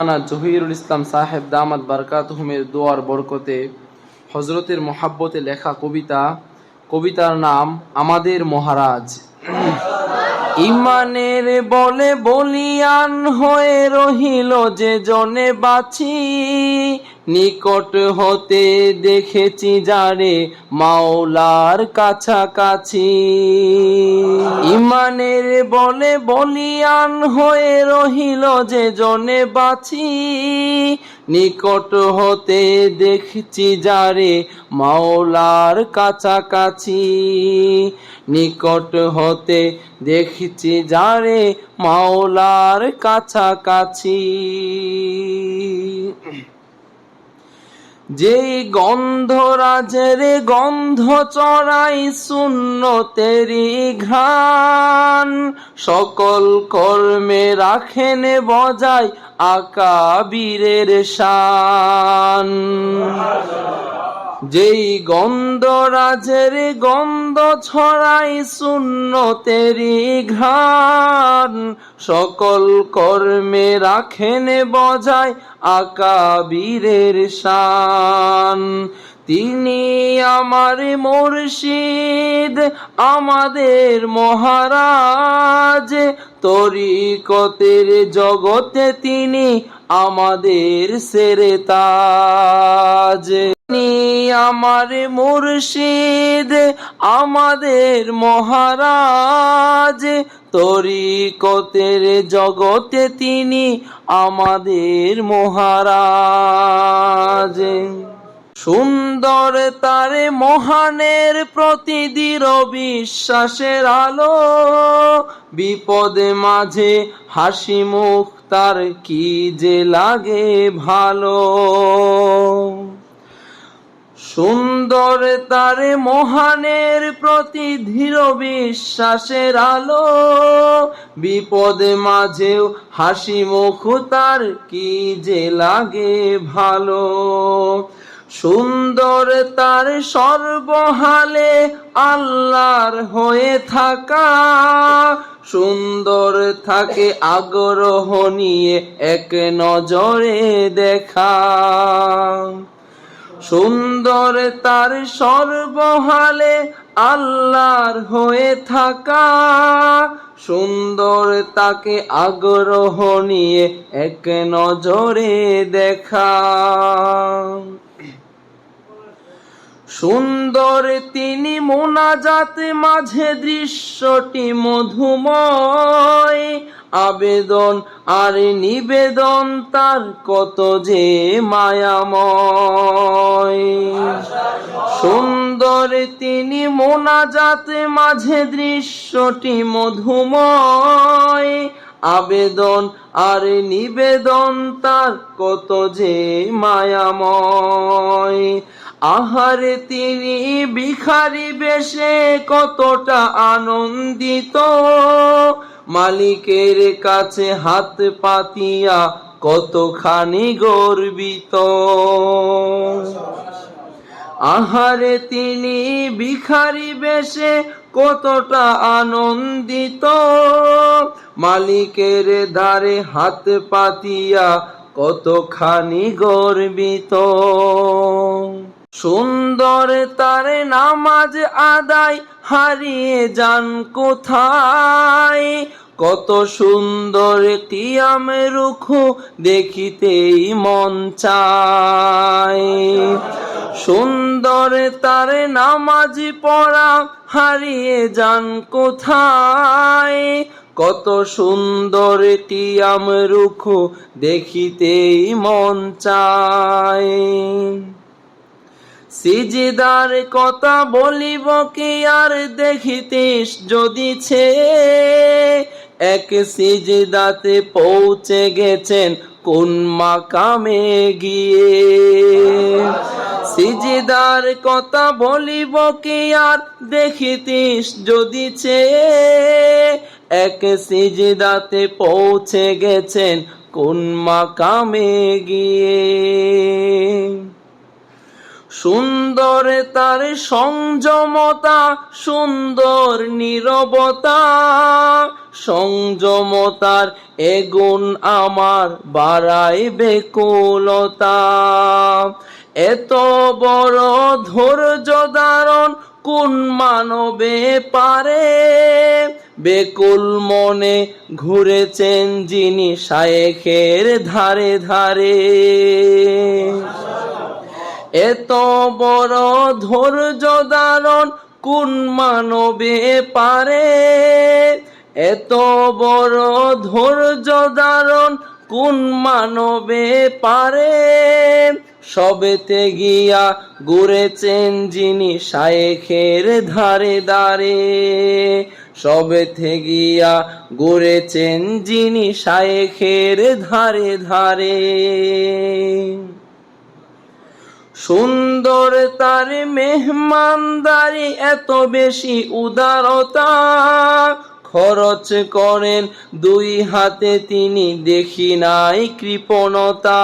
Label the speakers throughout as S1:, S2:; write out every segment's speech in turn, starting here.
S1: মাওলানা জহিরুল ইসলাম সাহেব দামাত বারকাতহুমের দোয়ার বরকতে হজরতের মোহাব্বতে লেখা কবিতা, কবিতার নাম আমাদের মহারাজ। ইমানের বলে বলিয়ান হয়ে রহিল যে জনে বাছি নিকট হতে দেখেছি যারে মাওলার কাছাকাছি। ইমানের বলে বলিয়ান হয়ে রহিল যে জনে বাছি। নিকট হতে দেখছি যারে মাওলার কাছাকাছি। নিকট হতে দেখছি যারে মাওলার কাছাকাছি। যেই গন্ধরাজের গন্ধ চড়াই শূন্য তেরি ঘ্রাণ। সকল কর্মে রাখেন বজায় আকাবীরের শান। যেই গন্ধরাজের গন্ধ ছড়াই শূন্য তেরি ঘ্রাণ, সকল কর্মে রাখেন বজায় আকাবীরের শান। তিনি আমার মুর্শিদ, আমাদের মহারাজ, তরিকতের জগতে তিনি আমাদের সেরে তাজ আমার মুর্শিদ, আমাদের মহারাজ। তরিকতের জগতে তিনি আমাদের মহারাজ। সুন্দর তারে মহানের প্রতি দৃঢ় বিশ্বাসের আলো, বিপদে মাঝে হাসি মুখ তার কি যে লাগে ভালো। সুন্দর তারে মহানের প্রতি ধীর বিশ্বাসের আলো, বিপদে মাঝেও হাসি মুখ তার কি যে লাগে ভালো। সুন্দর তার সর্বহালে আল্লাহর হয়ে থাকা, সুন্দর থাকে আগ্রহ নিয়ে এক নজরে দেখা। সুন্দর তার সর্বহালে আল্লাহর হয়ে থাকা। সুন্দর তাকে আগ্রহ নিয়ে এক নজরে দেখা। সুন্দর তিনি মোনাজাত মাঝে দৃশ্যটি মধুময়। আবেদন আর নিবেদন তার কত যে মায়াময়। সুন্দর তিনি মোনাজাত মাঝে দৃশ্যটি মধুময়। আবেদন আর নিবেদন তার কত যে মায়াময়। আহারে তিনি ভিখারি বেশে কতটা আনন্দিত। মালিকের কাছে হাত পাতিয়া কতখানি গর্বিত। আহারে তিনি ভিখারি বেশে কতটা আনন্দিত। মালিকের দ্বারে হাত পাতিয়া কতখানি গর্বিত। সুন্দর তারে নামাজ আদায়, হারিয়ে যান কোথায়? কত সুন্দর কিয়াম রুখু দেখিতেই মন চায়। সুন্দর তার নামাজ পড়া, হারিয়ে যান কোথায়? কত সুন্দর টিয়াম রুখু দেখিতেই মন চায়। সিজিদার কথা বলিব কি আর দেখিতিস যদি ছে? এক সিজদাতে পৌঁছে গেছেন কোন মাকামে গিয়ে? সিজিদার কথা বলিব কি আর দেখিতিস যদি ছে? এক সিজদাতে পৌঁছে গেছেন কোন মাকামে গিয়ে? সুন্দর তার সংযমতা, সুন্দর নীরবতা, সংযমতার এগুণ আমার বাড়াই বেকুলতা এত বড় ধৈর্য ধারণ কোন মানবে পারে? বেকুল মনে ঘুরেছেন যিনি শায়েখের ধারে ধারে। এত বড় ধৈর্য ধারণ কোন মানবে পারে? এত বড় ধৈর্য ধারণ কোন মানবে পারে? সবেতে গিয়া ঘুরেছেন যিনি শায়েখের ধারে ধারে। সবেতে গিয়া ঘুরেছেন যিনি শায়েখের ধারে ধারে। সুন্দর তার মেহমানদারি এত বেশি উদারতা। খরচ করেন দুই হাতে তিনি দেখি নাই কৃপণতা।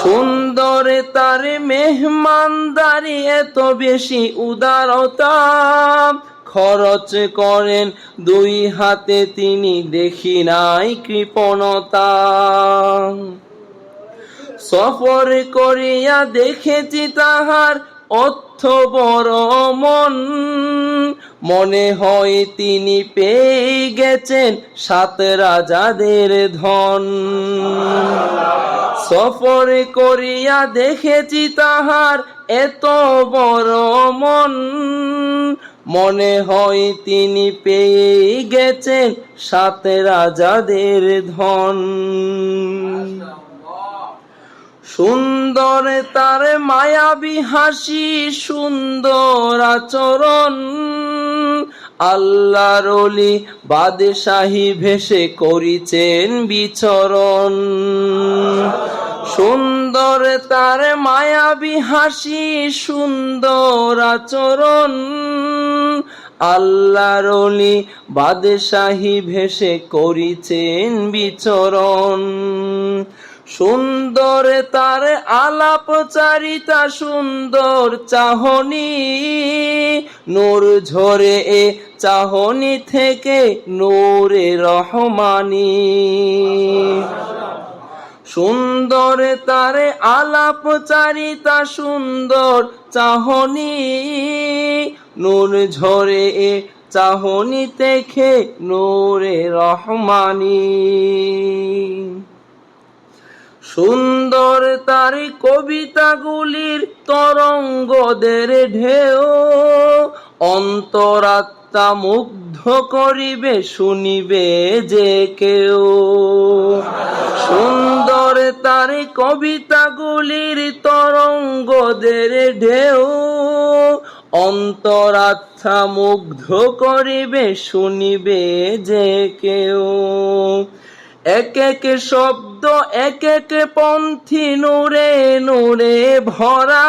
S1: সুন্দর তার মেহমানদারি এত বেশি উদারতা। খরচ করেন দুই হাতে তিনি দেখি নাই কৃপণতা। সফর করিয়া দেখেছি তাহার অর্থ বড় মন। মনে হয় তিনি পেয়ে গেছেন সাত রাজাদের ধন। সফর করিয়া দেখেছি তাহার এত বড় মন। মনে হয় তিনি পেয়ে গেছেন সাত রাজাদের ধন। সুন্দর তার মায়াবী হাসি, সুন্দর আচরণ। আল্লাহর অলি বাদশাহী ভেসে করিছেন বিচরণ। সুন্দর তার মায়াবী হাসি, সুন্দর আচরণ। আল্লাহর অলি বাদশাহী ভেসে করিছেন বিচরণ। সুন্দর তার আলাপ চারিতা সুন্দর চাহনি। নূর ঝরে এ চাহনি থেকে নূরে রহমানি। সুন্দর তার আলাপ চারিতা সুন্দর চাহনি। নূর ঝরে এ চাহনি থেকে নূরে রহমানি। সুন্দর তার কবিতাগুলির তরঙ্গদের ঢেউ। অন্তরাত্মা মুগ্ধ করিবে, শুনিবে যে কেউ। সুন্দর তার কবিতাগুলির তরঙ্গদের ঢেউ। অন্তরাত্মা মুগ্ধ করিবে, শুনিবে যে কেউ। এক এক শব্দ, এক এক পন্থী নূরে নূরে ভরা।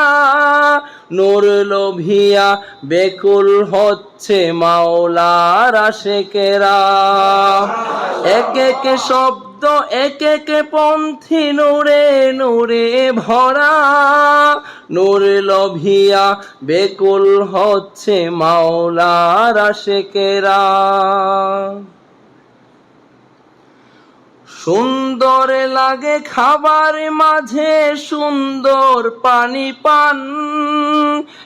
S1: নূর লোভিয়া বেকুল হচ্ছে মাওলার আশেকেরা। এক এক শব্দ, এক এক পন্থী নূরে নূরে ভরা। নূর লোভিয়া বেকুল হচ্ছে মাওলার আশেকেরা। সুন্দর লাগে খাবার মাঝে সুন্দর পানি পান।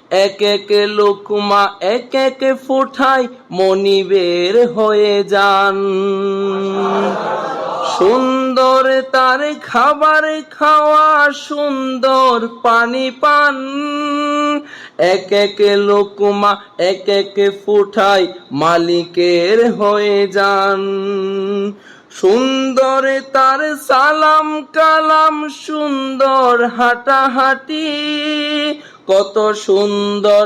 S1: এক এক লোকমা এক এক ফুঠাই মনিবের হয়ে যান। সুন্দর তার খাবার খাওয়া সুন্দর পানি পান। এক এক লোকমা এক এক ফুঠাই মালিকের হয়ে যান। সুন্দর তার সালাম কালাম, সুন্দর হাঁটাহাঁটি। কত সুন্দর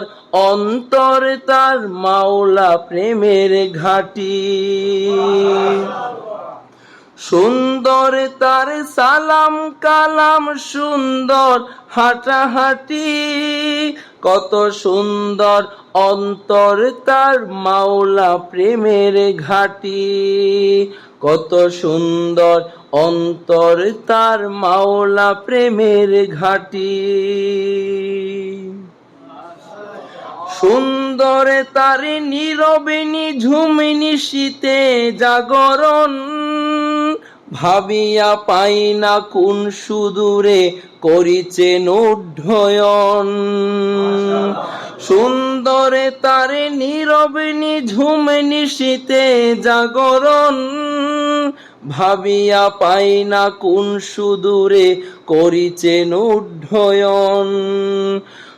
S1: অন্তর তার মাওলা প্রেমের ঘাটি। সুন্দর তার সালাম কালাম, সুন্দর হাঁটাহাঁটি। কত সুন্দর অন্তর তার মাওলা প্রেমের ঘাটি। কত সুন্দর অন্তর তার মাওলা প্রেমের ঘাটি। সুন্দরে তার নীরবে ঝুমিনী শীতে জাগরণ। ভাবিয়া পাই না কোন সুদূরে করিছেন উড্ডয়ন সুন্দরে তারে নীরবে নিঝুমে নিশীতে জাগরণ। ভাবিয়া পাই না কোন সুদূরে করিছেন উড্ডয়ন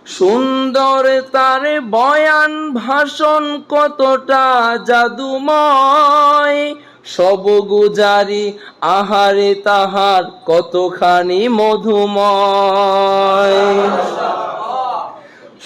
S1: সুন্দর তার বয়ান ভাষণ কতটা জাদুময়। সব গুজারি আহারে তাহার কতখানি মধুময়।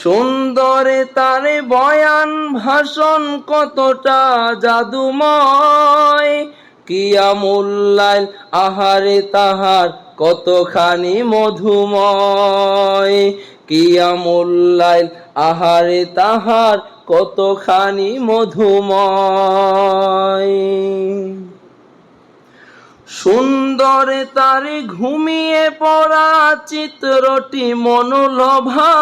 S1: সুন্দরে তারে বয়ান ভাষণ কতটা জাদুময়। কিয়ামুল্লাইল আহারে তাহার কতখানি মধুময়। কিয়ামুল্লাইল আহারে তাহার কতখানি মধুময়। সুন্দরে তারে ঘুমিয়ে পড়া চিত্রটি মনোলভা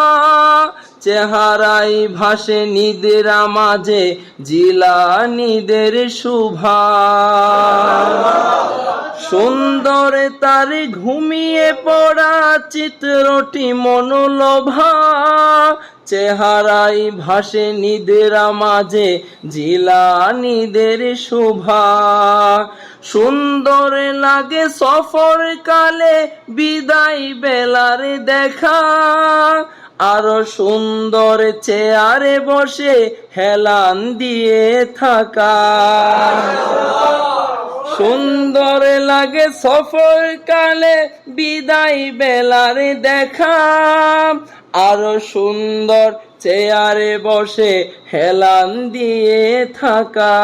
S1: চেহারাই ভাসে নিদেরা মাঝে জিলা নিদের শুভা। সুন্দরে তারে ঘুমিয়ে পড়া চিত্রটি মনোলভা চেহারাই ভাসে নিদেরা মাঝে জিলা নিদের শোভা। সুন্দর লাগে সফর কালে, বিদায় বেলার দেখা। আরও সুন্দর চেয়ারে বসে হেলান দিয়ে থাকা। সুন্দর লাগে সফর কালে, বিদায় বেলার দেখা। আরও সুন্দর চেয়ারে বসে হেলান দিয়ে থাকা।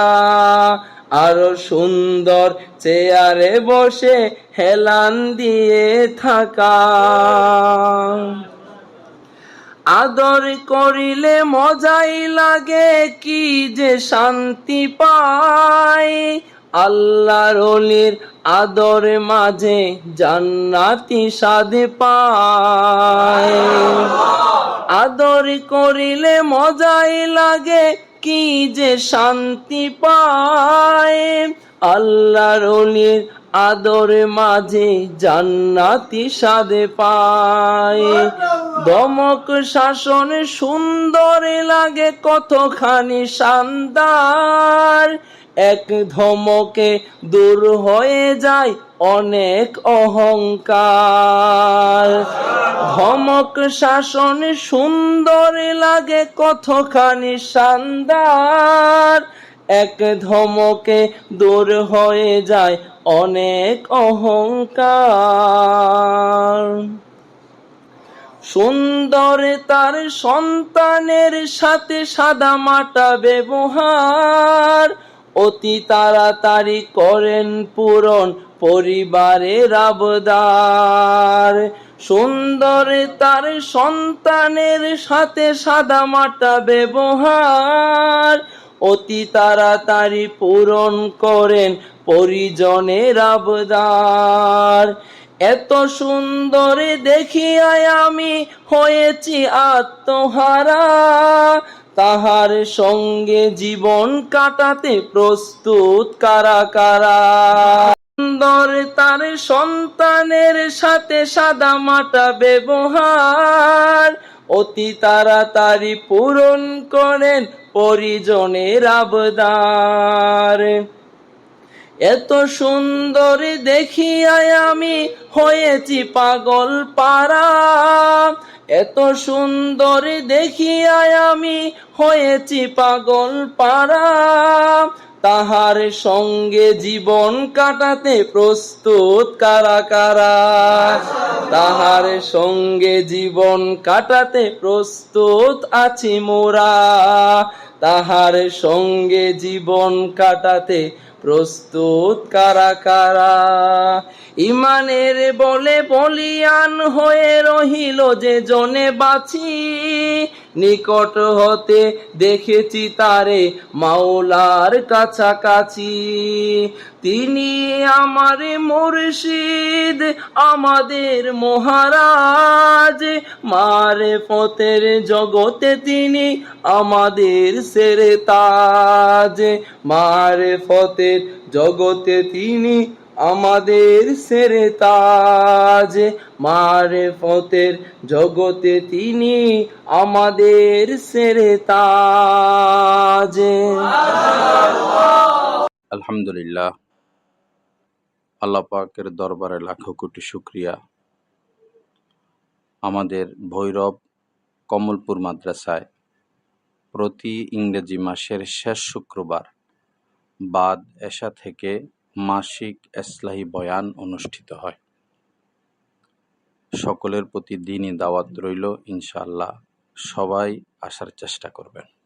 S1: আরও সুন্দর চেয়ারে বসে হেলান দিয়ে থাকা। আদর করিলে মজাই লাগে, কি যে শান্তি পায়। আল্লাহর অলির আদর মাঝে জান্নাতি সাধে পায়। আদর করিলে মজাই লাগে, কি যে শান্তি পায়। আল্লাহর অলির আদর মাঝে জান্নাতি সাদে পায়। দমক শাসন সুন্দর লাগে, কতখানি শানদার। এক ধমকে দূর হয়ে যায় অনেক অহংকার। ধমক শাসন সুন্দর লাগে কতখানি শানদার। এক ধমকে দূর হয়ে যায় অনেক অহংকার। সুন্দর তার সন্তানের সাথে সাদা মাটা ব্যবহার। অতি তাড়াতাড়ি করেন পূরণ পরিবারের আবদার। সুন্দর তার সন্তানের সাথে সাদা মাটা ব্যবহার। অতি তাড়াতাড়ি পূরণ করেন পরিজনের আবদার। এত সুন্দর দেখিয়াই আমি হয়েছি আত্মহারা। তাহার সঙ্গে জীবন কাটাতে প্রস্তুত কারা কারা? সুন্দর তার সন্তানের সাথে সাদা মাটা ব্যবহার। অতি তাড়াতাড়ি পূরণ করেন পরিজনের আবদার। এত সুন্দর দেখিয়াই আমি হয়েছি পাগল পারা এত সুন্দর দেখিয়াই আমি হয়েছি পাগল পারা তাহার সঙ্গে জীবন কাটাতে প্রস্তুত কারা কারা? তাহার সঙ্গে জীবন কাটাতে প্রস্তুত আছি মোরা। তাহার সঙ্গে জীবন কাটাতে প্রস্তুত কারা কারা? ইমানের বলে বলিয়ান হয়ে রহিল যে জনে বাঁচি। নিকট হতে দেখেছি তারে মাওলার কাছাকাছি। তিনি আমার মুর্শিদ, আমাদের মহারাজ। মারে ফতের জগতে তিনি আমাদের সেরে তাজ। মারে ফতের জগতে তিনি আমাদের সেরে তাজ মারে ফতের জগতে তিনি আমাদের সেরে তাজ।
S2: আলহামদুলিল্লাহ, আল্লাহ পাকের দরবারে লাখো কোটি শুক্রিয়া। আমাদের ভৈরব কমলপুর মাদ্রাসায় প্রতি ইংরেজি মাসের শেষ শুক্রবার বাদ এশা থেকে মাসিক এসলাহি বয়ান অনুষ্ঠিত হয়। সকলের প্রতি দিনই দাওয়াত রইল, ইনশাআল্লাহ সবাই আসার চেষ্টা করবেন।